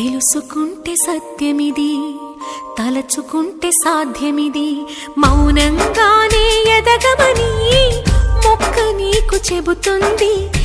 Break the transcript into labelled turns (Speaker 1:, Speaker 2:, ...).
Speaker 1: తెలుసుకుంటే సత్యమిది తలచుకుంటే సాధ్యమిది. మౌనంగానే ఎదగమని మొక్క నీకు చెబుతుంది.